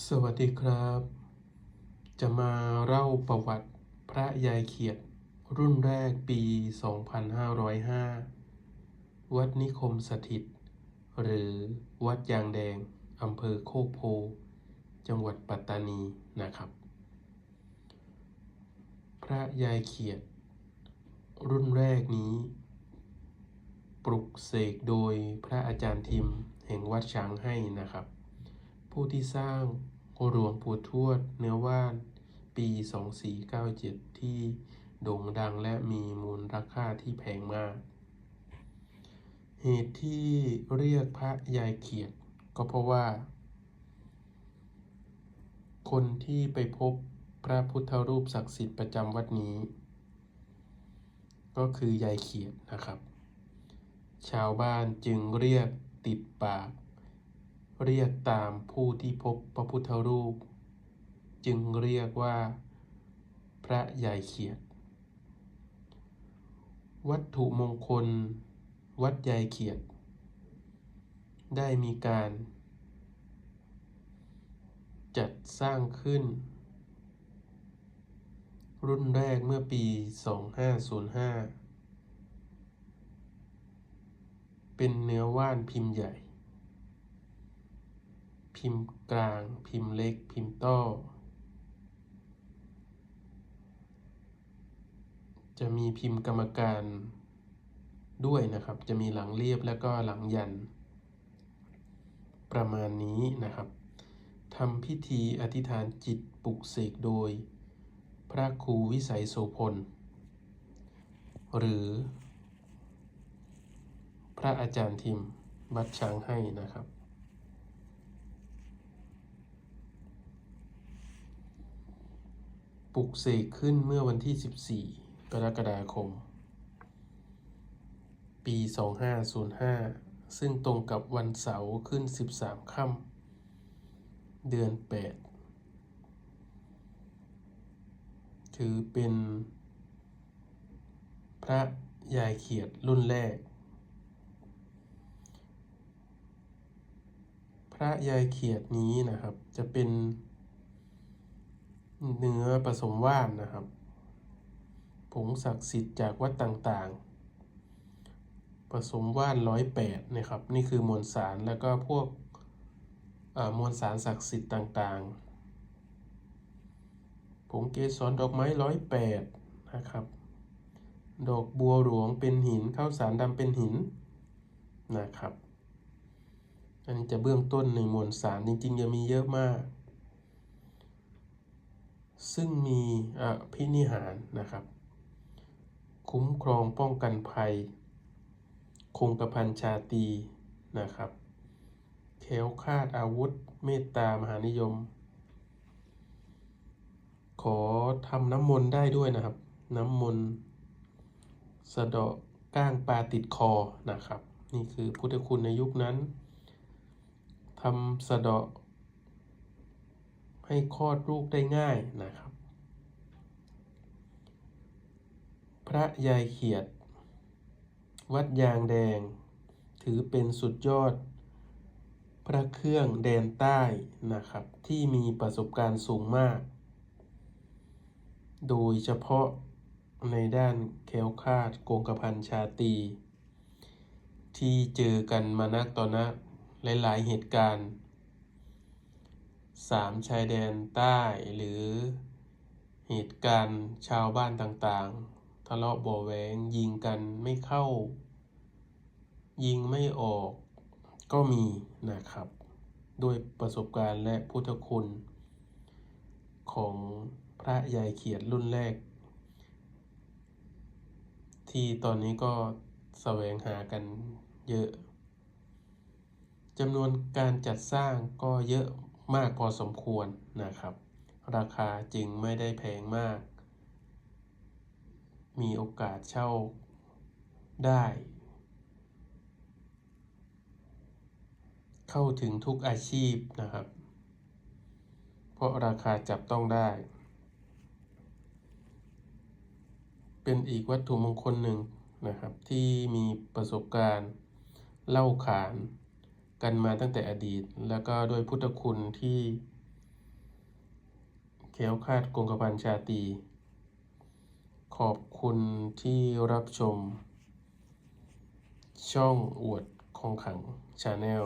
สวัสดีครับ จะมาเล่าประวัติพระยายเขียด รุ่นแรกปี 2505 วัดนิคมสถิต หรือวัดยางแดงอำเภอโคกโพ จังหวัดปัตตานีนะครับ พระยายเขียด รุ่นแรกนี้ ปลุกเสกโดยพระอาจารย์ทิมแห่งวัดช้างให้นะครับ ผู้ที่สร้างหลวงปู่ทวดเนื้อว่านปี 2497 ที่โด่งดังและมีมูลราคาที่แพงมาก เหตุที่เรียกพระยายเขียด ก็เพราะว่า คนที่ไปพบพระพุทธรูปศักดิ์สิทธิ์ประจำวัดนี้ ก็คือยายเขียดนะครับ ชาวบ้านจึงเรียกติดปาก เรียกตามผู้ที่พบพระพุทธรูป จึงเรียกว่า พระยายเขียด วัตถุมงคล วัดยายเขียด ได้มีการ จัดสร้างขึ้น รุ่นแรกเมื่อปี 2505 เป็นเนื้อว่านพิมพ์ใหญ่ พิมพ์กลาง พิมพ์เล็ก พิมพ์ต้จะมีพิมพ์กรรมการด้วยนะครับ จะมีหลังเรียบแล้วก็หลังยัน ประมาณนี้นะครับทำพิธีอธิษฐานจิตปลุกเสกโดย พระครูวิสัยโสพล หรือ พระอาจารย์ทิมวัดช้างให้นะครับ ปลุกเสกขึ้นเมื่อวันที่ 14 กรกฎาคม ปี 2505 ซึ่งตรงกับวันเสาร์ขึ้น 13 ค่ำเดือน 8 ถือเป็นพระยายเขียดรุ่นแรก พระยายเขียดนี้นะครับจะเป็น เนื้อผสมว่านนะครับ ผงศักดิ์สิทธิ์จากวัดต่างๆ ผสมว่านร้อยแปดนะครับ นี่คือมวลสารแล้วก็พวกมวลสารศักดิ์สิทธิ์ต่างๆ ผงเกสรดอกไม้ร้อยแปดนะครับ ดอกบัวหลวงเป็นหินข้าวสารดำเป็นหินนะครับ อันนี้จะเบื้องต้นในมวลสารจริงๆจะมีเยอะมาก ซึ่งมีอภินิหารนะครับ คุ้มครองป้องกันภัย คงกระพันชาตีนะครับแค้วคาดอาวุธเมตตามหานิยม ขอทำน้ำมนต์ได้ด้วยนะครับ น้ำมนต์สะเดาะก้างปลาติดคอนะครับ นี่คือพุทธคุณในยุคนั้นทำสะเดาะ ให้คลอดลูกได้ง่ายนะครับ พระยายเขียด วัดยางแดง ถือเป็นสุดยอด พระเครื่องแดนใต้นะครับ ที่มีประสบการณ์สูงมาก โดยเฉพาะในด้านแคล้วคาดโกงกระพันชาตี ที่เจอกันมานักต่อนักหลาย ๆ เหตุการณ์ สามชายแดนใต้หรือเหตุการณ์ชาวบ้านต่างๆ ทะเลาะบ่อแวงยิงกันไม่เข้า ยิงไม่ออกก็มีนะครับ ด้วยประสบการณ์และพุทธคุณ ของพระยายเขียดรุ่นแรก ที่ตอนนี้ก็แสวงหากันเยอะจำนวนการจัดสร้างก็เยอะ มากพอสมควรนะครับ ราคาจึงไม่ได้แพงมาก มีโอกาสเช่าได้ เข้าถึงทุกอาชีพนะครับ เพราะราคาจับต้องได้ เป็นอีกวัตถุมงคลหนึ่งนะครับ ที่มีประสบการณ์เล่าขาน กันมาตั้งแต่อดีต แล้วก็ด้วยพุทธคุณที่แค้วคาดกงกพันชาตี ขอบคุณที่รับชม ช่องอวดคงขังชาแนล